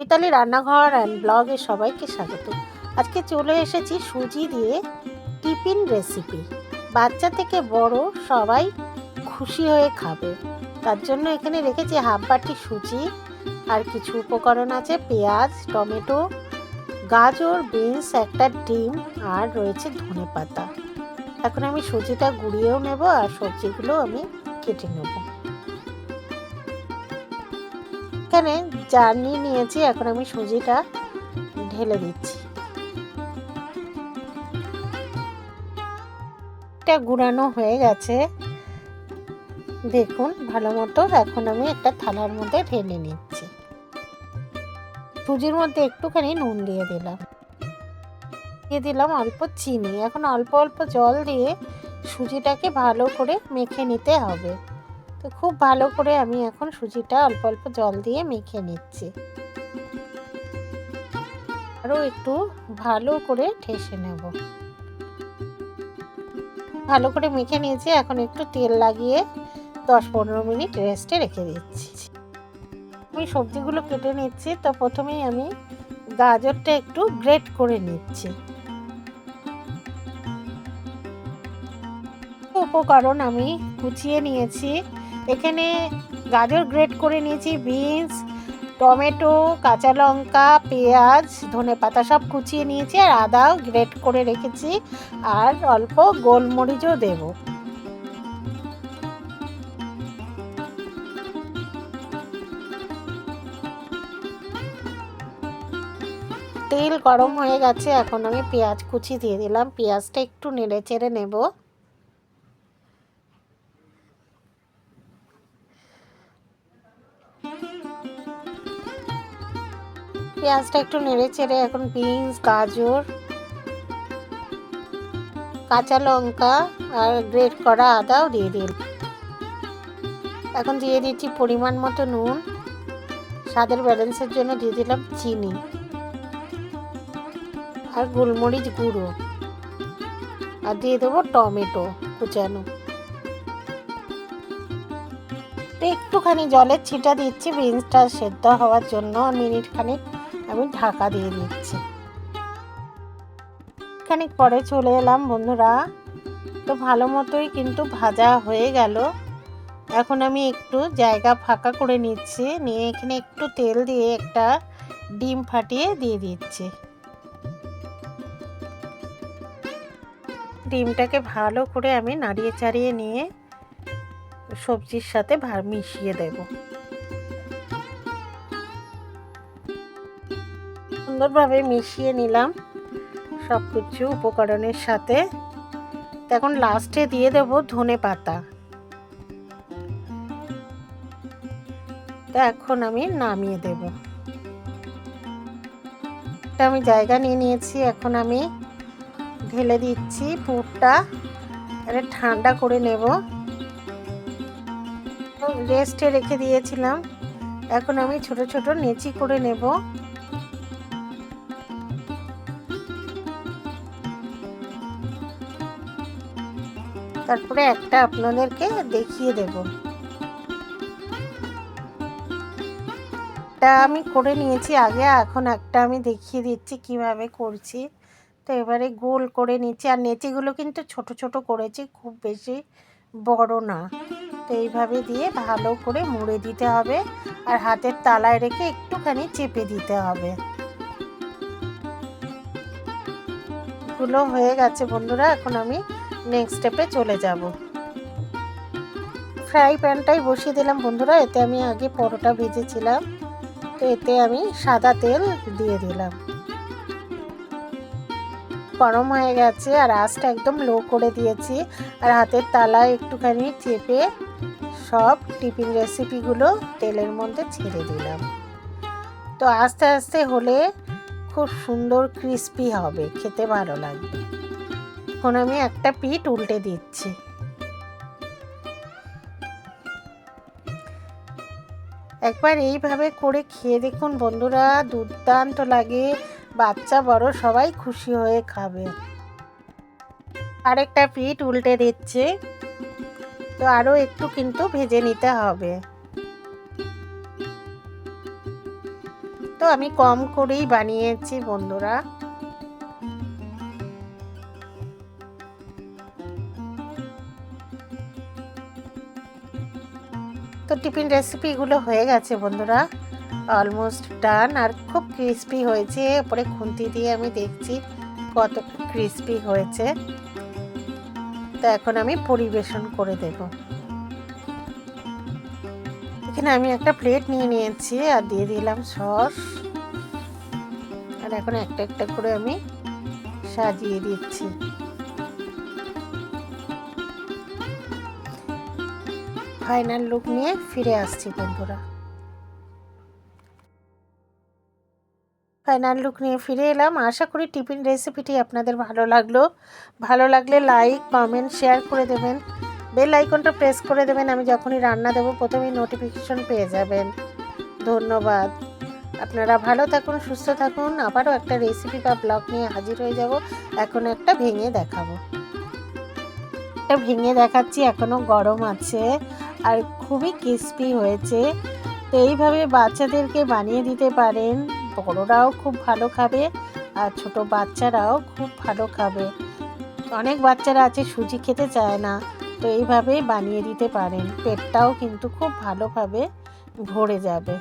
মিতালি রান্নাঘর অ্যান্ড ব্লগে সবাইকে স্বাগত। আজকে চলে এসেছি সুজি দিয়ে টিফিন রেসিপি বাচ্চা থেকে বড় সবাই খুশি হয়ে খাবে। তার জন্য এখানে রেখেছি হাফ বাটি সুজি, আর কিছু উপকরণ আছে, পেঁয়াজ, টমেটো, গাজর বিনস একটা ডিম, আর রয়েছে ধনে পাতা। এখন আমি সুজিটা গুঁড়িয়েও নেব, আর সবজিগুলো আমি কেটে নেব। এখানে জার্নি নিয়েছি, এখন আমি সুজিটা ঢেলে দিচ্ছি। এটা গুঁড়ানো হয়ে গেছে। দেখুন, ভালো মতো এখন আমি একটা থালার মধ্যে ঢেলে নিচ্ছি। সুজির মধ্যে একটুখানি নুন দিয়ে দিলাম। দিয়ে দিলাম অল্প চিনি। এখন অল্প অল্প জল দিয়ে সুজিটাকে ভালো করে মেখে নিতে হবে। তো খুব ভালো করে আমি এখন সুজিটা অল্প অল্প জল দিয়ে মেখে নিচ্ছি। আরও একটু ভালো করে ঠেসে নেব। ভালো করে মেখে নিয়েছি, এখন একটু তেল লাগিয়ে দশ পনেরো মিনিট রেস্টে রেখে দিচ্ছি। আমি সবজিগুলো কেটে নিচ্ছি, তো প্রথমেই আমি গাজরটা একটু গ্রেট করে নিচ্ছি। উপকরণ আমি কুচিয়ে নিয়েছি। এখানে গাজর গ্রেট করে নিয়েছি বিনস টমেটো, কাঁচা লঙ্কা, পেঁয়াজ, ধনে পাতা সব কুচিয়ে নিয়েছি আর আদাও গ্রেট করে রেখেছি আর অল্প গোলমরিচও দেব। তেল গরম হয়ে গেছে, এখন আমি পেঁয়াজ কুচি দিয়ে দিলাম, পেঁয়াজটা একটু নেড়ে চেড়ে নেব। পেঁয়াজটা একটু নেড়ে চেড়ে এখন বিনস, গাজর, কাঁচা লঙ্কা আর গ্রেট করা আদাও দিয়ে দিন। এখন দিয়ে দিচ্ছি পরিমাণ মতো নুন। স্বাদের ব্যালেন্সের জন্য দিয়ে দিলাম চিনি আর গোলমরিচ গুঁড়ো। আর দিয়ে দেবো টমেটো কুচানো। একটুখানি জলের ছিটা দিচ্ছি, বিনসটা সেদ্ধ হওয়ার জন্য মিনিট খানিক আমি ঢাকা দিয়ে দিচ্ছি। খানিক পরে চলে এলাম বন্ধুরা। তো ভালো মতোই কিন্তু ভাজা হয়ে গেল। এখন আমি একটু জায়গা ফাঁকা করে নিচ্ছি। নিয়ে এখানে একটু তেল দিয়ে একটা ডিম ফাটিয়ে দিয়ে দিচ্ছি। ডিমটাকে ভালো করে আমি নাড়িয়ে চাড়িয়ে নিয়ে সবজির সাথে মিশিয়ে দেবো। সুন্দরভাবে মিশিয়ে নিলাম সব কিছু উপকরণের সাথে। এখন লাস্টে দিয়ে দেব ধনে পাতা। এখন আমি নামিয়ে দেব। আমি জায়গা নিয়ে নিয়েছি, এখন আমি ঢেলে দিচ্ছি পুরটা। এটা ঠান্ডা করে নেব। রেস্টে রেখে দিয়েছিলাম। এখন আমি ছোট ছোট নেচি করে নেব। তারপরে একটা আপনাদেরকে দেখিয়ে দেব। এটা আমি করে নিয়েছি আগে, এখন একটা আমি দেখিয়ে দিচ্ছি কীভাবে করছি। তো এবারে গোল করে নিচ্ছি। আর নেচিগুলো কিন্তু ছোট ছোট করেছি, খুব বেশি বড় না। তো এইভাবে দিয়ে ভালো করে মুড়ে দিতে হবে। আর হাতের তালায় রেখে একটুখানি চেপে দিতে হবে। গুলো হয়ে গেছে বন্ধুরা, এখন আমি নেক্সট স্টেপে চলে যাব। ফ্রাই প্যানটাই বসিয়ে দিলাম বন্ধুরা, এতে আমি আগে পরোটা ভেজেছিলাম, তো এতে আমি সাদা তেল দিয়ে দিলাম। গরম হয়ে গেছে আর আঁচটা একদম লো করে দিয়েছি, আর হাতের তালায় একটুখানি চেপে সব টিফিন রেসিপিগুলো তেলের মধ্যে ছেড়ে দিলাম। তো আস্তে আস্তে হলে খুব সুন্দর ক্রিস্পি হবে, খেতে ভালো লাগবে। এখন আমি একটা পিঠ উল্টে দিচ্ছি। একবার এইভাবে করে খেয়ে দেখুন বন্ধুরা, দুর্দান্ত লাগে। বাচ্চা বড়, সবাই খুশি হয়ে খাবে। আরেকটা পিঠ উল্টে দিচ্ছে। তো আরও একটু কিন্তু ভেজে নিতে হবে। তো আমি কম করেই বানিয়েছি বন্ধুরা। তো টিফিন রেসিপিগুলো হয়ে গেছে, বন্ধুরা। অলমোস্ট ডান আর খুব ক্রিস্পি হয়েছে। ওপরে খুন্তি দিয়ে আমি দেখছি কত ক্রিস্পি হয়েছে। তো এখন আমি পরিবেশন করে দেব। এখানে আমি একটা প্লেট নিয়ে নিয়েছি আর দিয়ে দিলাম সস। আর এখন একটা একটা করে আমি সাজিয়ে দিচ্ছি। ফাইনাল লুক নিয়ে ফিরে আসছি বন্ধুরা। ফাইনাল লুক নিয়ে ফিরে এলাম। আশা করি টিফিন রেসিপিটি আপনাদের ভালো লাগল। ভালো লাগলে লাইক কমেন্ট শেয়ার করে দেবেন। বেল আইকনটা প্রেস করে দেবেন। আমি যখনই রান্না দেবো, প্রথমেই নোটিফিকেশন পেয়ে যাবেন। ধন্যবাদ। আপনারা ভালো থাকুন, সুস্থ থাকুন। আবারও একটা রেসিপি বা ব্লগ নিয়ে হাজির হয়ে যাব। এখন একটা ভেঙে দেখাবো। একটা ভেঙে দেখাচ্ছি। এখনও গরম আছে। আর খুবই ক্রিস্পি হয়েছে। তো এইভাবে বাচ্চাদেরকে বানিয়ে দিতে পারেন। বড়রাও খুব ভালো খাবে আর ছোট বাচ্চারাও খুব ভালো খাবে। অনেক বাচ্চারা আছে, সুজি খেতে চায় না। তো এইভাবেই বানিয়ে দিতে পারেন। পেটটাও কিন্তু খুব ভালোভাবে ভরে যাবে।